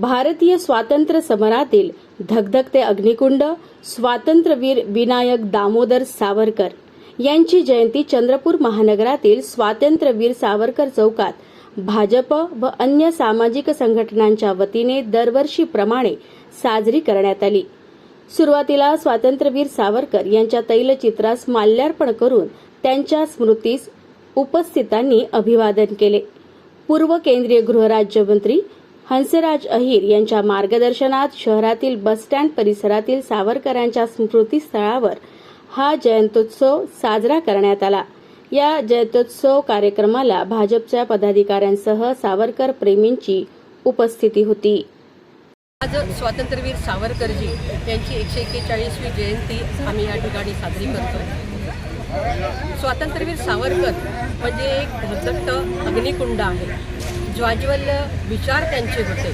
भारतीय स्वातंत्र्य समरातील धगधगते अग्निकुंड स्वातंत्र्यवीर विनायक दामोदर सावरकर यांची जयंती चंद्रपूर महानगरातील स्वातंत्र्यवीर सावरकर चौकात भाजप व अन्य सामाजिक संघटनांच्या वतीने दरवर्षीप्रमाणे साजरी करण्यात आली. सुरुवातीला स्वातंत्र्यवीर सावरकर यांच्या तैलचित्रास माल्यार्पण करून त्यांच्या स्मृतीस उपस्थितांनी अभिवादन केले. पूर्व केंद्रीय गृहराज्यमंत्री हंसराज अहिर यांच्या मार्गदर्शनात शहरातील बसस्टँड परिसरातील सावरकरांच्या स्मृतीस्थळावर हा जयंतोत्सव साजरा करण्यात आला. या जयंतोत्सव कार्यक्रमाला भाजपच्या पदाधिकाऱ्यांसह सावरकर प्रेमींची उपस्थिती होती. आज स्वातंत्र्यवीर सावरकरजी यांची एकशे एक्केचाळीसवी जयंती आम्ही या ठिकाणी साजरी करतो स्वातंत्र्यवीर सावरकर म्हणजे एक धगधगत अग्निकुंड आहे. ज्वाज्वल्य विचार त्यांचे होते.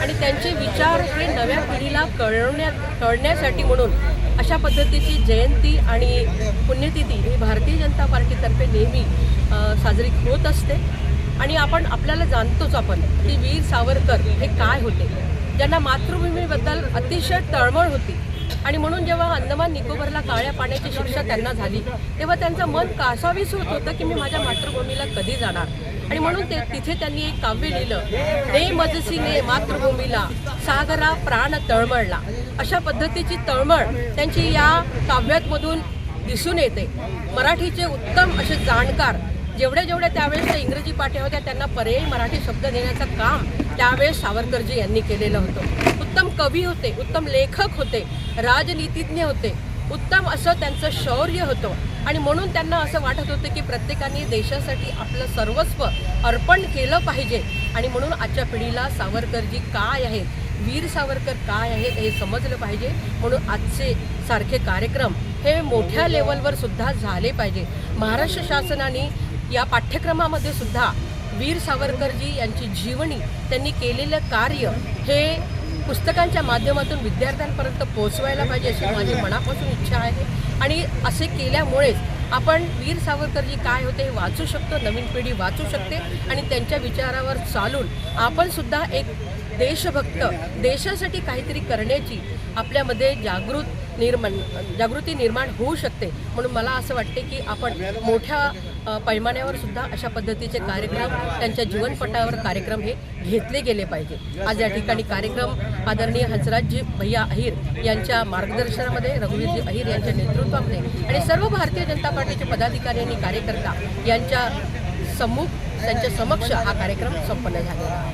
आणि त्यांचे विचार हे नव्या पिढीला कळवण्या कळण्यासाठी म्हणून अशा पद्धतीची जयंती आणि पुण्यतिथी ही भारतीय जनता पार्टीतर्फे नेहमी साजरी होत असते. आणि आपण आपल्याला जाणतोच आपण की वीर सावरकर हे काय होते. ज्यांना मातृभूमीबद्दल अतिशय तळमळ होती. आणि म्हणून जेव्हा अंदमान निकोबरला काळ्या पाण्याची शिक्षा त्यांना झाली तेव्हा त्यांचं मन कासावीस होत होतं की मी माझ्या मातृभूमीला कधी जाणार. आणि म्हणून ते तिथे त्यांनी एक काव्य लिहिलं ने मजसीने मातृभूमीला सागरा प्राण तळमळला. अशा पद्धतीची तळमळ त्यांची या काव्यातमधून दिसून येते. मराठीचे उत्तम असे जाणकार जेवढ्या जेवढ्या त्यावेळेस त्या इंग्रजी पाठ्या होत्या त्यांना पर्यायी मराठी शब्द देण्याचं काम त्यावेळेस सावरकरजी यांनी केलेलं होतं. उत्तम कवी होते उत्तम लेखक होते राजनीतिज्ञ होते. उत्तम असं त्यांचं शौर्य होतं. आणि म्हणून त्यांना असं वाटत होतं की प्रत्येकाने देशासाठी आपलं सर्वस्व अर्पण केलं पाहिजे. आणि म्हणून आजच्या पिढीला सावरकरजी काय आहेत वीर सावरकर काय आहेत हे समजलं पाहिजे. म्हणून आजचे सारखे कार्यक्रम हे मोठ्या लेवलवर सुद्धा झाले पाहिजे. महाराष्ट्र शासनाने या पाठ्यक्रमामध्ये सुद्धा वीर सावरकरजी यांची जीवनी त्यांनी केलेलं कार्य हे पुस्तकांच्या माध्यमातून विद्यार्थ्यांपर्यंत पोहोचवायला पाहिजे अशी माझी मनापासून इच्छा आहे. आणि असे केल्यामुळेच आपण वीर सावरकरजी काय होते हे वाचू शकतो नवीन पिढी वाचू शकते आणि त्यांच्या विचारावर चालून आपण सुद्धा एक देशभक्त देशासाठी काहीतरी करण्याची आपल्यामध्ये जागृत निर्माण जागृती निर्माण होऊ शकते. म्हणून मला असं वाटते की आपण मोठ्या पैमान्यावर सुद्धा अशा पद्धतीचे कार्यक्रम त्यांच्या जीवनपटावर कार्यक्रम हे घेतले गेले पाहिजे. आज या ठिकाणी कार्यक्रम आदरणीय हंसराजजी भैया अहिर यांच्या मार्गदर्शनामध्ये रघुवीरजी अहिर यांच्या नेतृत्वामध्ये आणि सर्व भारतीय जनता पार्टीचे पदाधिकारी आणि कार्यकर्ता यांच्या सम्मुख त्यांच्या समक्ष हा कार्यक्रम संपन्न झालेला आहे.